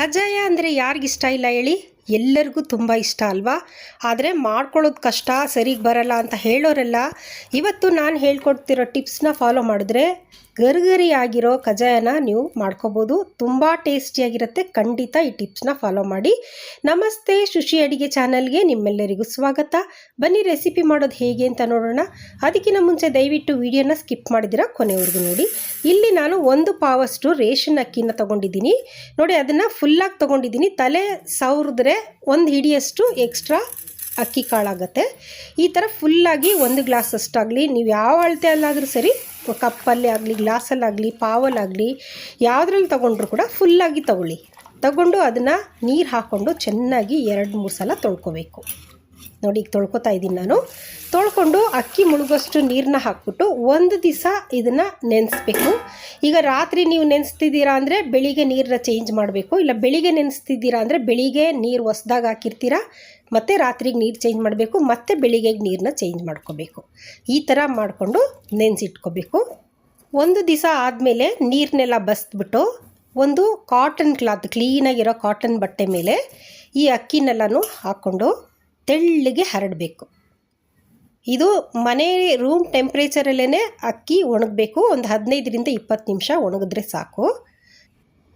ಕಜ್ಜಾಯ ಅಂದರೆ ಯಾರಿಗಿಷ್ಟ ಇಲ್ಲ ಹೇಳಿ? ಎಲ್ಲರಿಗೂ ತುಂಬ ಇಷ್ಟ ಅಲ್ವಾ? ಆದರೆ ಮಾಡ್ಕೊಳ್ಳೋದು ಕಷ್ಟ, ಸರಿಗೆ ಬರಲ್ಲ ಅಂತ ಹೇಳೋರೆಲ್ಲ, ಇವತ್ತು ನಾನು ಹೇಳ್ಕೊಡ್ತಿರೋ ಟಿಪ್ಸ್ನ ಫಾಲೋ ಮಾಡಿದ್ರೆ ಗರಿಗರಿ ಕಜಾಯನ ನೀವು ಮಾಡ್ಕೋಬೋದು. ತುಂಬ ಟೇಸ್ಟಿಯಾಗಿರುತ್ತೆ. ಖಂಡಿತ ಈ ಟಿಪ್ಸ್ನ ಫಾಲೋ ಮಾಡಿ. ನಮಸ್ತೆ ಶುಶಿ ಅಡಿಗೆ ಚಾನಲ್ಗೆ ನಿಮ್ಮೆಲ್ಲರಿಗೂ ಸ್ವಾಗತ. ಬನ್ನಿ ರೆಸಿಪಿ ಮಾಡೋದು ಹೇಗೆ ಅಂತ ನೋಡೋಣ. ಅದಕ್ಕಿಂತ ಮುಂಚೆ ದಯವಿಟ್ಟು ವಿಡಿಯೋನ ಸ್ಕಿಪ್ ಮಾಡಿದಿರ ಕೊನೆವರೆಗೂ ನೋಡಿ. ಇಲ್ಲಿ ನಾನು ಒಂದು ಪಾವಷ್ಟು ರೇಷನ್ ಅಕ್ಕಿನ ತೊಗೊಂಡಿದ್ದೀನಿ. ನೋಡಿ, ಅದನ್ನು ಫುಲ್ಲಾಗಿ ತೊಗೊಂಡಿದ್ದೀನಿ. ತಲೆ ಸಾವಿರದ್ರೆ ಒಂದು ಹಿಡಿಯಷ್ಟು ಎಕ್ಸ್ಟ್ರಾ ಅಕ್ಕಿ ಕಾಳಾಗತ್ತೆ. ಈ ಥರ ಫುಲ್ಲಾಗಿ ಒಂದು ಗ್ಲಾಸ್ ಅಷ್ಟಾಗಲಿ, ನೀವು ಯಾವ ಅಳತೆಯಲ್ಲಾದರೂ ಸರಿ, ಕಪ್ಪಲ್ಲಿ ಆಗಲಿ ಗ್ಲಾಸಲ್ಲಾಗಲಿ ಪಾವಲ್ಲಾಗಲಿ ಯಾವುದ್ರಲ್ಲಿ ತೊಗೊಂಡ್ರು ಕೂಡ ಫುಲ್ಲಾಗಿ ತಗೊಳ್ಳಿ. ತಗೊಂಡು ಅದನ್ನು ನೀರು ಹಾಕ್ಕೊಂಡು ಚೆನ್ನಾಗಿ ಎರಡು ಮೂರು ಸಲ ತೊಳ್ಕೊಬೇಕು. ನೋಡಿ, ಈಗ ತೊಳ್ಕೊತಾ ಇದ್ದೀನಿ ನಾನು. ತೊಳ್ಕೊಂಡು ಅಕ್ಕಿ ಮುಳುಗೋಷ್ಟು ನೀರನ್ನ ಹಾಕ್ಬಿಟ್ಟು ಒಂದು ದಿವಸ ಇದನ್ನು ನೆನೆಸ್ಬೇಕು. ಈಗ ರಾತ್ರಿ ನೀವು ನೆನೆಸ್ತಿದ್ದೀರಾ ಅಂದರೆ ಬೆಳಿಗ್ಗೆ ನೀರನ್ನ ಚೇಂಜ್ ಮಾಡಬೇಕು. ಇಲ್ಲ ಬೆಳಿಗ್ಗೆ ನೆನೆಸ್ತಿದ್ದೀರಾ ಅಂದರೆ ಬೆಳಿಗ್ಗೆ ನೀರು ಹೊಸ್ದಾಗ ಹಾಕಿರ್ತೀರಾ, ಮತ್ತು ರಾತ್ರಿಗೆ ನೀರು ಚೇಂಜ್ ಮಾಡಬೇಕು, ಮತ್ತು ಬೆಳಿಗ್ಗೆಗೆ ನೀರನ್ನ ಚೇಂಜ್ ಮಾಡ್ಕೋಬೇಕು. ಈ ಥರ ಮಾಡಿಕೊಂಡು ನೆನೆಸಿಟ್ಕೋಬೇಕು. ಒಂದು ದಿವಸ ಆದಮೇಲೆ ನೀರನ್ನೆಲ್ಲ ಬಸ್ದ್ಬಿಟ್ಟು ಒಂದು ಕಾಟನ್ ಕ್ಲಾತ್ ಕ್ಲೀನಾಗಿರೋ ಕಾಟನ್ ಬಟ್ಟೆ ಮೇಲೆ ಈ ಅಕ್ಕಿನೆಲ್ಲನೂ ಹಾಕ್ಕೊಂಡು ತೆಳ್ಳಗೆ ಹರಡಬೇಕು. ಇದು ಮನೆ ರೂಮ್ ಟೆಂಪ್ರೇಚರಲ್ಲೇ ಅಕ್ಕಿ ಒಣಗಬೇಕು. ಒಂದು ಹದಿನೈದರಿಂದ ಇಪ್ಪತ್ತು ನಿಮಿಷ ಒಣಗಿದ್ರೆ ಸಾಕು.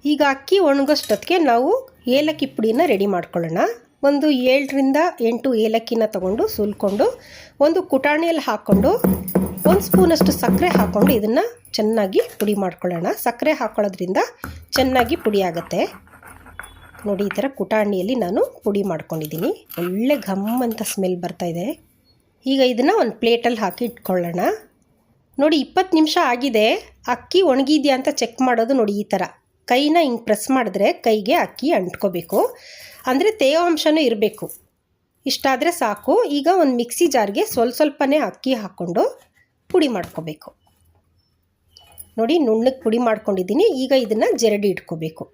ಈಗ ಅಕ್ಕಿ ಒಣಗೋಷ್ಟೊತ್ತಿಗೆ ನಾವು ಏಲಕ್ಕಿ ಪುಡಿನ ರೆಡಿ ಮಾಡ್ಕೊಳ್ಳೋಣ. ಒಂದು ಏಳರಿಂದ ಎಂಟು ಏಲಕ್ಕಿನ ತಗೊಂಡು ಸುಲ್ಕೊಂಡು ಒಂದು ಕುಟಾಣಿಯಲ್ಲಿ ಹಾಕ್ಕೊಂಡು ಒಂದು ಸ್ಪೂನಷ್ಟು ಸಕ್ಕರೆ ಹಾಕ್ಕೊಂಡು ಇದನ್ನು ಚೆನ್ನಾಗಿ ಪುಡಿ ಮಾಡ್ಕೊಳ್ಳೋಣ. ಸಕ್ಕರೆ ಹಾಕ್ಕೊಳ್ಳೋದ್ರಿಂದ ಚೆನ್ನಾಗಿ ಪುಡಿ ಆಗುತ್ತೆ. ನೋಡಿ, ಈ ಥರ ಕುಟಾಣಿಯಲ್ಲಿ ನಾನು ಪುಡಿ ಮಾಡ್ಕೊಂಡಿದ್ದೀನಿ. ಒಳ್ಳೆ ಘಮ್ ಅಂತ ಸ್ಮೆಲ್ ಇದೆ. ಈಗ ಇದನ್ನು ಒಂದು ಪ್ಲೇಟಲ್ಲಿ ಹಾಕಿ ಇಟ್ಕೊಳ್ಳೋಣ. ನೋಡಿ, ಇಪ್ಪತ್ತು ನಿಮಿಷ ಆಗಿದೆ. ಅಕ್ಕಿ ಒಣಗಿದೆಯಾ ಅಂತ ಚೆಕ್ ಮಾಡೋದು ನೋಡಿ, ಈ ಥರ. ಕೈನ ಹಿಂಗೆ ಪ್ರೆಸ್ ಮಾಡಿದ್ರೆ ಕೈಗೆ ಅಕ್ಕಿ ಅಂಟ್ಕೋಬೇಕು. ಅಂದರೆ ತೇವಾಂಶನೂ ಇರಬೇಕು. ಇಷ್ಟಾದರೆ ಸಾಕು. ಈಗ ಒಂದು ಮಿಕ್ಸಿ ಜಾರ್ಗೆ ಸ್ವಲ್ಪ ಸ್ವಲ್ಪನೇ ಅಕ್ಕಿ ಹಾಕ್ಕೊಂಡು ಪುಡಿ ಮಾಡ್ಕೋಬೇಕು. ನೋಡಿ, ನುಣ್ಣಗೆ ಪುಡಿ ಮಾಡ್ಕೊಂಡಿದ್ದೀನಿ. ಈಗ ಇದನ್ನು ಜರಡಿ ಇಟ್ಕೋಬೇಕು.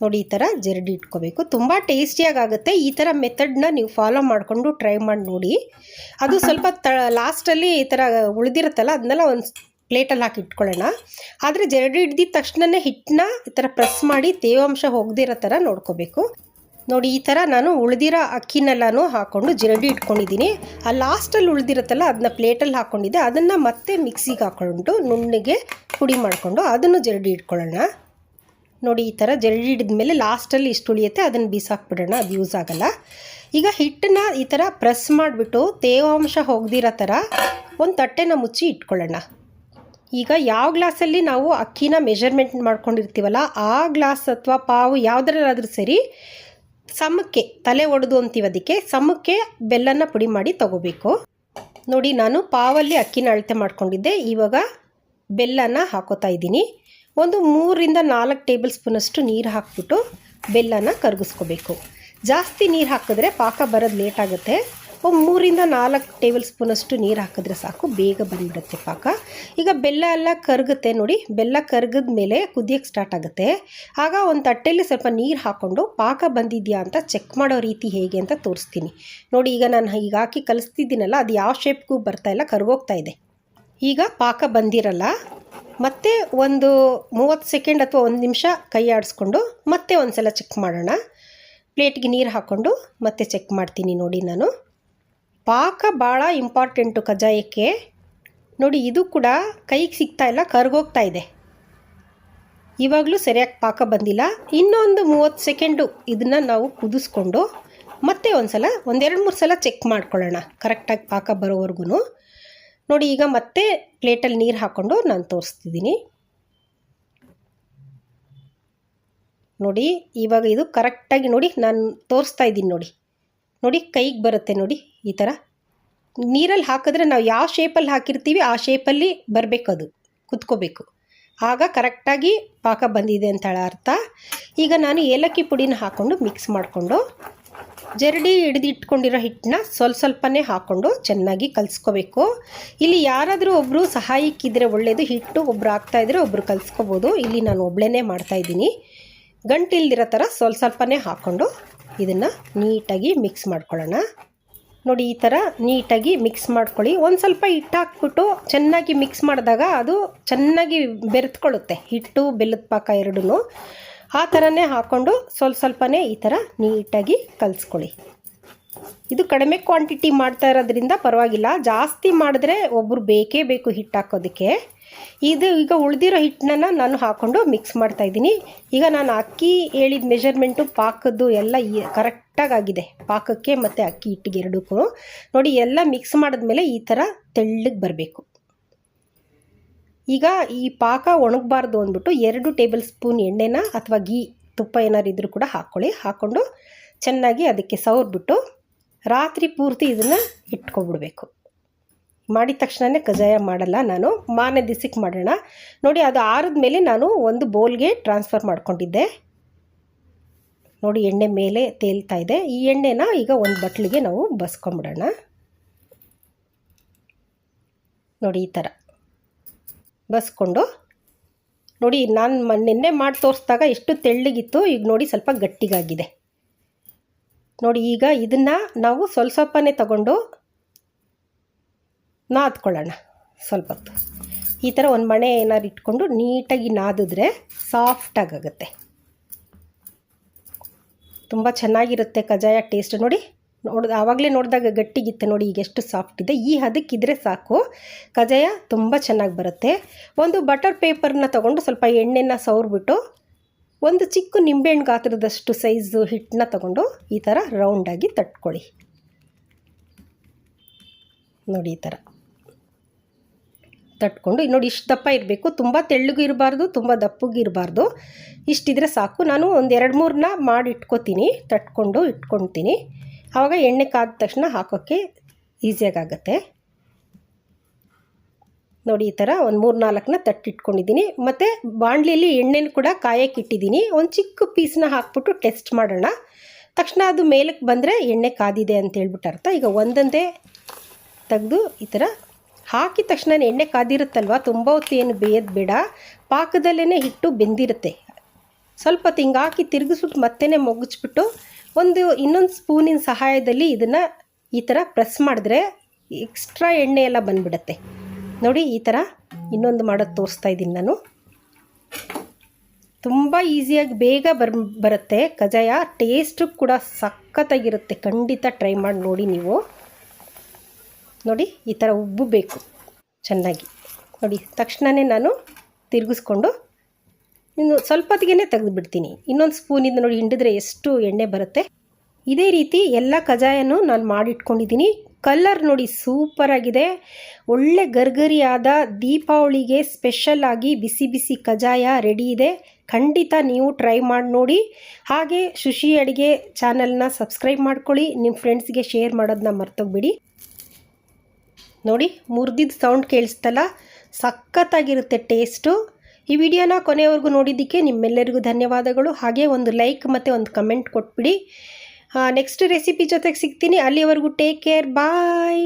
ನೋಡಿ ಈ ಥರ ಜರಡಿ ಇಟ್ಕೋಬೇಕು. ತುಂಬ ಟೇಸ್ಟಿಯಾಗಿ ಆಗುತ್ತೆ ಈ ಥರ ಮೆಥಡ್ನ ನೀವು ಫಾಲೋ ಮಾಡಿಕೊಂಡು ಟ್ರೈ ಮಾಡಿ ನೋಡಿ. ಅದು ಸ್ವಲ್ಪ ತ ಲಾಸ್ಟಲ್ಲಿ ಈ ಥರ ಉಳಿದಿರುತ್ತಲ್ಲ ಅದನ್ನೆಲ್ಲ ಒಂದು ಪ್ಲೇಟಲ್ಲಿ ಹಾಕಿ ಇಟ್ಕೊಳ್ಳೋಣ. ಆದರೆ ಜರಡಿ ಹಿಡ್ದಿದ ತಕ್ಷಣವೇ ಹಿಟ್ಟನ್ನ ಈ ಥರ ಪ್ರೆಸ್ ಮಾಡಿ ತೇವಾಂಶ ಹೋಗದಿರೋ ಥರ ನೋಡ್ಕೋಬೇಕು. ನೋಡಿ ಈ ಥರ ನಾನು ಉಳಿದಿರೋ ಅಕ್ಕಿನೆಲ್ಲನೂ ಹಾಕ್ಕೊಂಡು ಜರಡಿ ಇಟ್ಕೊಂಡಿದ್ದೀನಿ. ಆ ಲಾಸ್ಟಲ್ಲಿ ಉಳಿದಿರುತ್ತಲ್ಲ ಅದನ್ನ ಪ್ಲೇಟಲ್ಲಿ ಹಾಕ್ಕೊಂಡಿದ್ದೆ ಅದನ್ನು ಮತ್ತೆ ಮಿಕ್ಸಿಗೆ ಹಾಕ್ಕೊಂಡು ನುಣ್ಣಗೆ ಪುಡಿ ಮಾಡಿಕೊಂಡು ಅದನ್ನು ಜರಡಿ ಇಟ್ಕೊಳ್ಳೋಣ. ನೋಡಿ ಈ ಥರ ಜರಡಿ ಹಿಡಿದ ಮೇಲೆ ಲಾಸ್ಟಲ್ಲಿ ಇಷ್ಟು ಉಳಿಯುತ್ತೆ, ಅದನ್ನು ಬೀಸಾಕ್ಬಿಡೋಣ, ಅದು ಯೂಸ್ ಆಗಲ್ಲ. ಈಗ ಹಿಟ್ಟನ್ನ ಈ ಥರ ಪ್ರೆಸ್ ಮಾಡಿಬಿಟ್ಟು ತೇವಾಂಶ ಹೋಗ್ದಿರೋ ಥರ ಒಂದು ತಟ್ಟೆನ ಮುಚ್ಚಿ ಇಟ್ಕೊಳ್ಳೋಣ. ಈಗ ಯಾವ ಗ್ಲಾಸಲ್ಲಿ ನಾವು ಅಕ್ಕಿನ ಮೆಷರ್ಮೆಂಟ್ ಮಾಡ್ಕೊಂಡಿರ್ತೀವಲ್ಲ, ಆ ಗ್ಲಾಸ್ ಅಥವಾ ಪಾವು ಯಾವುದ್ರಲ್ಲಾದರೂ ಸರಿ ಸಮಕ್ಕೆ ತಲೆ ಒಡೆದು ಅಂತೀವಿ ಅದಕ್ಕೆ, ಸಮಕ್ಕೆ ಬೆಲ್ಲನ ಪುಡಿ ಮಾಡಿ ತಗೋಬೇಕು. ನೋಡಿ ನಾನು ಪಾವಲ್ಲಿ ಅಕ್ಕಿನ ಅಳತೆ ಮಾಡ್ಕೊಂಡಿದ್ದೆ, ಇವಾಗ ಬೆಲ್ಲನ ಹಾಕೋತಾ ಇದ್ದೀನಿ. ಒಂದು ಮೂರರಿಂದ ನಾಲ್ಕು ಟೇಬಲ್ ಸ್ಪೂನಷ್ಟು ನೀರು ಹಾಕ್ಬಿಟ್ಟು ಬೆಲ್ಲನ ಕರಗಿಸ್ಕೋಬೇಕು. ಜಾಸ್ತಿ ನೀರು ಹಾಕಿದ್ರೆ ಪಾಕ ಬರೋದು ಲೇಟ್ ಆಗುತ್ತೆ. ಒಂದು ಮೂರಿಂದ ನಾಲ್ಕು ಟೇಬಲ್ ಸ್ಪೂನಷ್ಟು ನೀರು ಹಾಕಿದ್ರೆ ಸಾಕು, ಬೇಗ ಬಂದುಬಿಡುತ್ತೆ ಪಾಕ. ಈಗ ಬೆಲ್ಲ ಎಲ್ಲ ಕರಗುತ್ತೆ ನೋಡಿ, ಬೆಲ್ಲ ಕರಗಿದ ಮೇಲೆ ಕುದಿಯೋಕ್ಕೆ ಸ್ಟಾರ್ಟ್ ಆಗುತ್ತೆ. ಆಗ ಒಂದು ತಟ್ಟೆಯಲ್ಲಿ ಸ್ವಲ್ಪ ನೀರು ಹಾಕ್ಕೊಂಡು ಪಾಕ ಬಂದಿದೆಯಾ ಅಂತ ಚೆಕ್ ಮಾಡೋ ರೀತಿ ಹೇಗೆ ಅಂತ ತೋರಿಸ್ತೀನಿ. ನೋಡಿ, ಈಗ ನಾನು ಈಗ ಹಾಕಿ ಕಲಿಸ್ತಿದ್ದೀನಲ್ಲ, ಅದು ಯಾವ ಶೇಪ್ಗೂ ಬರ್ತಾಯಿಲ್ಲ ಕರ್ಗೋಗ್ತಾ ಇದೆ. ಈಗ ಪಾಕ ಬಂದಿರಲ್ಲ, ಮತ್ತೆ ಒಂದು ಮೂವತ್ತು ಸೆಕೆಂಡ್ ಅಥವಾ ಒಂದು ನಿಮಿಷ ಕೈ ಆಡಿಸ್ಕೊಂಡು ಮತ್ತೆ ಒಂದು ಸಲ ಚೆಕ್ ಮಾಡೋಣ ಪ್ಲೇಟ್ಗೆ ನೀರು ಹಾಕ್ಕೊಂಡು ಮತ್ತೆ ಚೆಕ್ ಮಾಡ್ತೀನಿ ನೋಡಿ ನಾನು. ಪಾಕ ಭಾಳ ಇಂಪಾರ್ಟೆಂಟು ಕಜ್ಜಾಯಕ್ಕೆ ನೋಡಿ, ಇದು ಕೂಡ ಕೈಗೆ ಸಿಗ್ತಾ ಇಲ್ಲ, ಕರ್ಗೋಗ್ತಾ ಇದೆ. ಇವಾಗಲೂ ಸರಿಯಾಗಿ ಪಾಕ ಬಂದಿಲ್ಲ. ಇನ್ನೊಂದು ಮೂವತ್ತು ಸೆಕೆಂಡು ಇದನ್ನು ನಾವು ಕುದಿಸ್ಕೊಂಡು ಮತ್ತೆ ಒಂದು ಸಲ ಒಂದೆರಡು ಮೂರು ಸಲ ಚೆಕ್ ಮಾಡ್ಕೊಳ್ಳೋಣ. ಕರೆಕ್ಟಾಗಿ ಪಾಕ ಬರೋವರೆಗೂ ನೋಡಿ, ಈಗ ಮತ್ತೆ ಪ್ಲೇಟಲ್ಲಿ ನೀರು ಹಾಕ್ಕೊಂಡು ನಾನು ತೋರಿಸ್ತಿದ್ದೀನಿ. ನೋಡಿ, ಇವಾಗ ಇದು ಕರೆಕ್ಟಾಗಿ ನೋಡಿ, ನಾನು ತೋರಿಸ್ತಾ ಇದ್ದೀನಿ ನೋಡಿ. ನೋಡಿ, ಕೈಗೆ ಬರುತ್ತೆ ನೋಡಿ, ಈ ಥರ ನೀರಲ್ಲಿ ಹಾಕಿದ್ರೆ ನಾವು ಯಾವ ಶೇಪಲ್ಲಿ ಹಾಕಿರ್ತೀವಿ, ಆ ಶೇಪಲ್ಲಿ ಬರಬೇಕು ಅದು, ಕುತ್ಕೋಬೇಕು. ಆಗ ಕರೆಕ್ಟಾಗಿ ಪಾಕ ಬಂದಿದೆ ಅಂತ ಅರ್ಥ. ಈಗ ನಾನು ಏಲಕ್ಕಿ ಪುಡಿನ ಹಾಕ್ಕೊಂಡು ಮಿಕ್ಸ್ ಮಾಡಿಕೊಂಡು ಜರಡಿ ಹಿಡಿದಿಟ್ಕೊಂಡಿರೋ ಹಿಟ್ಟನ್ನ ಸ್ವಲ್ಪ ಸ್ವಲ್ಪನೇ ಹಾಕ್ಕೊಂಡು ಚೆನ್ನಾಗಿ ಕಲಿಸ್ಕೋಬೇಕು. ಇಲ್ಲಿ ಯಾರಾದರೂ ಒಬ್ಬರು ಸಹಾಯಕ್ಕಿದ್ರೆ ಒಳ್ಳೆಯದು ಹಿಟ್ಟು ಒಬ್ಬರು ಹಾಕ್ತಾಯಿದ್ರೆ ಒಬ್ಬರು ಕಲಿಸ್ಕೋಬೋದು. ಇಲ್ಲಿ ನಾನು ಒಬ್ಬಳೇ ಮಾಡ್ತಾಯಿದ್ದೀನಿ ಗಂಟಿಲ್ದಿರೋ ಥರ ಸ್ವಲ್ಪ ಸ್ವಲ್ಪನೇ ಹಾಕ್ಕೊಂಡು ಇದನ್ನು ನೀಟಾಗಿ ಮಿಕ್ಸ್ ಮಾಡ್ಕೊಳ್ಳೋಣ. ನೋಡಿ, ಈ ಥರ ನೀಟಾಗಿ ಮಿಕ್ಸ್ ಮಾಡ್ಕೊಳ್ಳಿ. ಒಂದು ಸ್ವಲ್ಪ ಹಿಟ್ಟು ಹಾಕ್ಬಿಟ್ಟು ಚೆನ್ನಾಗಿ ಮಿಕ್ಸ್ ಮಾಡಿದಾಗ ಅದು ಚೆನ್ನಾಗಿ ಬೆರೆತ್ಕೊಳ್ಳುತ್ತೆ. ಹಿಟ್ಟು, ಬೆಲ್ಲದ ಪಾಕ ಎರಡೂ ಆ ಥರನೇ ಹಾಕ್ಕೊಂಡು ಸ್ವಲ್ಪ ಸ್ವಲ್ಪನೇ ಈ ಥರ ನೀಟಾಗಿ ಕಲಿಸ್ಕೊಳ್ಳಿ. ಇದು ಕಡಿಮೆ ಕ್ವಾಂಟಿಟಿ ಮಾಡ್ತಾ ಇರೋದ್ರಿಂದ ಪರವಾಗಿಲ್ಲ. ಜಾಸ್ತಿ ಮಾಡಿದ್ರೆ ಒಬ್ಬರು ಬೇಕೇ ಬೇಕು ಹಿಟ್ಟು ಹಾಕೋದಕ್ಕೆ. ಇದು ಈಗ ಉಳಿದಿರೋ ಹಿಟ್ಟನ್ನ ನಾನು ಹಾಕ್ಕೊಂಡು ಮಿಕ್ಸ್ ಮಾಡ್ತಾ ಇದ್ದೀನಿ. ಈಗ ನಾನು ಅಕ್ಕಿ ಹೇಳಿದ ಮೆಷರ್ಮೆಂಟು ಪಾಕದ್ದು ಎಲ್ಲ ಕರೆಕ್ಟಾಗಿ ಆಗಿದೆ. ಪಾಕಕ್ಕೆ ಮತ್ತು ಅಕ್ಕಿ ಹಿಟ್ಟಿಗೆ ಎರಡಕ್ಕೂ. ನೋಡಿ, ಎಲ್ಲ ಮಿಕ್ಸ್ ಮಾಡಿದ್ಮೇಲೆ ಈ ಥರ ತೆಳ್ಳಗೆ ಬರಬೇಕು. ಈಗ ಈ ಪಾಕ ಒಣಗಬಾರ್ದು ಅಂದ್ಬಿಟ್ಟು ಎರಡು ಟೇಬಲ್ ಸ್ಪೂನ್ ಎಣ್ಣೆನ ಅಥವಾ ಗೀ ತುಪ್ಪ ಏನಾದ್ರು ಇದ್ದರೂ ಕೂಡ ಹಾಕ್ಕೊಳ್ಳಿ. ಹಾಕ್ಕೊಂಡು ಚೆನ್ನಾಗಿ ಅದಕ್ಕೆ ಸವರ್ಬಿಟ್ಟು ರಾತ್ರಿ ಪೂರ್ತಿ ಇದನ್ನು ಇಟ್ಕೊಬಿಡ್ಬೇಕು ಮಾಡಿದ ತಕ್ಷಣವೇ ಕಜಾಯ ಮಾಡಲ್ಲ ನಾನು. ಮಾನೆ ದಿಸಕ್ಕೆ ಮಾಡೋಣ. ನೋಡಿ, ಅದು ಆರಿದ ಮೇಲೆ ನಾನು ಒಂದು ಬೌಲ್ಗೆ ಟ್ರಾನ್ಸ್ಫರ್ ಮಾಡ್ಕೊಂಡಿದ್ದೆ. ನೋಡಿ, ಎಣ್ಣೆ ಮೇಲೆ ತೇಲ್ತಾ ಇದೆ. ಈ ಎಣ್ಣೆನ ಈಗ ಒಂದು ಬಟ್ಲಿಗೆ ನಾವು ಬಸ್ಕೊಂಬಿಡೋಣ. ನೋಡಿ, ಈ ಥರ. ಬಸ್ಕೊಂಡು ನೋಡಿ ನಾನು ನಿನ್ನೆ ಮಾಡಿ ತೋರಿಸಿದಾಗ ಎಷ್ಟು ತೆಳ್ಳಗಿತ್ತು, ಈಗ ನೋಡಿ ಸ್ವಲ್ಪ ಗಟ್ಟಿಗಾಗಿದೆ. ನೋಡಿ ಈಗ ಇದನ್ನು ನಾವು ಸ್ವಲ್ಪ ಸ್ವಲ್ಪನೇ ತಗೊಂಡು ನಾದ್ಕೊಳ್ಳೋಣ ಸ್ವಲ್ಪ ಹೊತ್ತು ಈ ಥರ ಒಂದು ಮಣೆ ಏನಾರು ಇಟ್ಕೊಂಡು ನೀಟಾಗಿ ನಾದಿದ್ರೆ ಸಾಫ್ಟಾಗುತ್ತೆ ತುಂಬ ಚೆನ್ನಾಗಿರುತ್ತೆ ಕಜಾಯ ಟೇಸ್ಟ್ ನೋಡಿ. ನೋಡ್ದು ಆವಾಗಲೇ ನೋಡಿದಾಗ ಗಟ್ಟಿಗಿತ್ತು ನೋಡಿ, ಈಗ ಎಷ್ಟು ಸಾಫ್ಟ್ ಇದೆ. ಈ ಹದಕ್ಕಿದ್ರೆ ಸಾಕು. ಕಜಾಯ ತುಂಬ ಚೆನ್ನಾಗಿ ಬರುತ್ತೆ. ಒಂದು ಬಟರ್ ಪೇಪರ್ನ ತೊಗೊಂಡು ಸ್ವಲ್ಪ ಎಣ್ಣೆನ ಸವರ್ಬಿಟ್ಟು, ಒಂದು ಚಿಕ್ಕ ನಿಂಬೆಹಣ್ಣು ಗಾತ್ರದಷ್ಟು ಸೈಜು ಹಿಟ್ಟನ್ನ ತಗೊಂಡು ಈ ಥರ ರೌಂಡಾಗಿ ತಟ್ಕೊಳ್ಳಿ. ನೋಡಿ ಈ ಥರ ತಟ್ಕೊಂಡು ನೋಡಿ ಇಷ್ಟು ದಪ್ಪ ಇರಬೇಕು. ತುಂಬ ತೆಳ್ಳಗೂ ಇರಬಾರ್ದು, ತುಂಬ ದಪ್ಪಗೂ ಇರಬಾರ್ದು. ಇಷ್ಟಿದ್ರೆ ಸಾಕು. ನಾನು ಒಂದು ಎರಡು ಮೂರನ್ನ ಮಾಡಿ ಇಟ್ಕೋತೀನಿ ತಟ್ಕೊಂಡು ಇಟ್ಕೊಳ್ತೀನಿ. ಆವಾಗ ಎಣ್ಣೆ ಕಾದ ತಕ್ಷಣ ಹಾಕೋಕ್ಕೆ ಈಸಿಯಾಗತ್ತೆ ನೋಡಿ, ಈ ಥರ ಒಂದು ಮೂರು ನಾಲ್ಕನ್ನ ತಟ್ಟಿಟ್ಕೊಂಡಿದ್ದೀನಿ. ಮತ್ತು ಬಾಣಲಿಯಲ್ಲಿ ಎಣ್ಣೆನ ಕೂಡ ಕಾಯಕ್ಕೆ ಇಟ್ಟಿದ್ದೀನಿ. ಒಂದು ಚಿಕ್ಕ ಪೀಸ್ನ ಹಾಕ್ಬಿಟ್ಟು ಟೆಸ್ಟ್ ಮಾಡೋಣ. ತಕ್ಷಣ ಅದು ಮೇಲಕ್ಕೆ ಬಂದರೆ ಎಣ್ಣೆ ಕಾದಿದೆ ಅಂತ ಹೇಳ್ಬಿಟ್ಟು ಅರ್ಥ. ಈಗ ಒಂದೊಂದೇ ತೆಗೆದು ಈ ಥರ ಹಾಕಿದ ತಕ್ಷಣ ಎಣ್ಣೆ ಕಾದಿರುತ್ತಲ್ವ? ತುಂಬ ಹೊತ್ತು ಏನು ಬೇಯೋದು ಬೇಡ. ಪಾಕದಲ್ಲೇ ಹಿಟ್ಟು ಬೆಂದಿರುತ್ತೆ. ಸ್ವಲ್ಪ ತಿಂಗಾಕಿ ತಿರುಗಿಸ್ಬಿಟ್ಟು ಮತ್ತೆ ಮೊಗಚ್ಬಿಟ್ಟು ಒಂದು ಇನ್ನೊಂದು ಸ್ಪೂನಿನ ಸಹಾಯದಲ್ಲಿ ಇದನ್ನು ಈ ಥರ ಪ್ರೆಸ್ ಮಾಡಿದ್ರೆ ಎಕ್ಸ್ಟ್ರಾ ಎಣ್ಣೆ ಎಲ್ಲ ಬಂದುಬಿಡತ್ತೆ. ನೋಡಿ ಈ ಥರ ಇನ್ನೊಂದು ಮಾಡೋದು ತೋರಿಸ್ತಾ ಇದ್ದೀನಿ ನಾನು. ತುಂಬ ಈಸಿಯಾಗಿ ಬೇಗ ಬರ್, ಬರುತ್ತೆ. ಕಜಾಯ ಟೇಸ್ಟು ಕೂಡ ಸಖತ್ತಾಗಿರುತ್ತೆ. ಖಂಡಿತ ಟ್ರೈ ಮಾಡಿ ನೋಡಿ ನೀವು. ನೋಡಿ ಈ ಥರ ಉಬ್ಬಬೇಕು. ಚೆನ್ನಾಗಿ. ನೋಡಿ ತಕ್ಷಣವೇ ನಾನು ತಿರುಗಿಸ್ಕೊಂಡು ಇನ್ನು ಸ್ವಲ್ಪ ಹೊತ್ತಿಗೆ ತೆಗೆದುಬಿಡ್ತೀನಿ. ಇನ್ನೊಂದು ಸ್ಪೂನಿಂದ ನೋಡಿ ಹಿಂಡಿದ್ರೆ ಎಷ್ಟು ಎಣ್ಣೆ ಬರುತ್ತೆ. ಇದೇ ರೀತಿ ಎಲ್ಲ ಕಜಾಯನೂ ನಾನು ಮಾಡಿಟ್ಕೊಂಡಿದ್ದೀನಿ. ಕಲ್ಲರ್ ನೋಡಿ ಸೂಪರಾಗಿದೆ ಒಳ್ಳೆ ಗರ್ಗರಿಯಾದ ದೀಪಾವಳಿಗೆ ಸ್ಪೆಷಲ್ ಆಗಿ ಬಿಸಿ ಬಿಸಿ ಕಜಾಯ ರೆಡಿ ಇದೆ. ಖಂಡಿತ ನೀವು ಟ್ರೈ ಮಾಡಿ ನೋಡಿ. ಹಾಗೆ ಶುಶಿ ಅಡುಗೆ ಚಾನಲ್ನ ಸಬ್ಸ್ಕ್ರೈಬ್ ಮಾಡ್ಕೊಳ್ಳಿ. ನಿಮ್ಮ ಫ್ರೆಂಡ್ಸ್ಗೆ ಶೇರ್ ಮಾಡೋದನ್ನ ಮರ್ತೋಗ್ಬಿಡಿ. ನೋಡಿ ಮುರಿದಿದ್ದು ಸೌಂಡ್ ಕೇಳಿಸ್ತಲ್ಲ. ಸಖತ್ತಾಗಿರುತ್ತೆ ಟೇಸ್ಟು. ಈ ವಿಡಿಯೋನ ಕೊನೆವರೆಗೂ ನೋಡಿದ್ದಕ್ಕೆ ನಿಮ್ಮೆಲ್ಲರಿಗೂ ಧನ್ಯವಾದಗಳು. ಹಾಗೆ ಒಂದು ಲೈಕ್ ಮತ್ತು ಒಂದು ಕಮೆಂಟ್ ಕೊಟ್ಬಿಡಿ. ನೆಕ್ಸ್ಟ್ ರೆಸಿಪಿ ಜೊತೆಗೆ ಸಿಗ್ತೀನಿ. ಅಲ್ಲಿವರೆಗೂ ಟೇಕ್ ಕೇರ್ ಬಾಯ್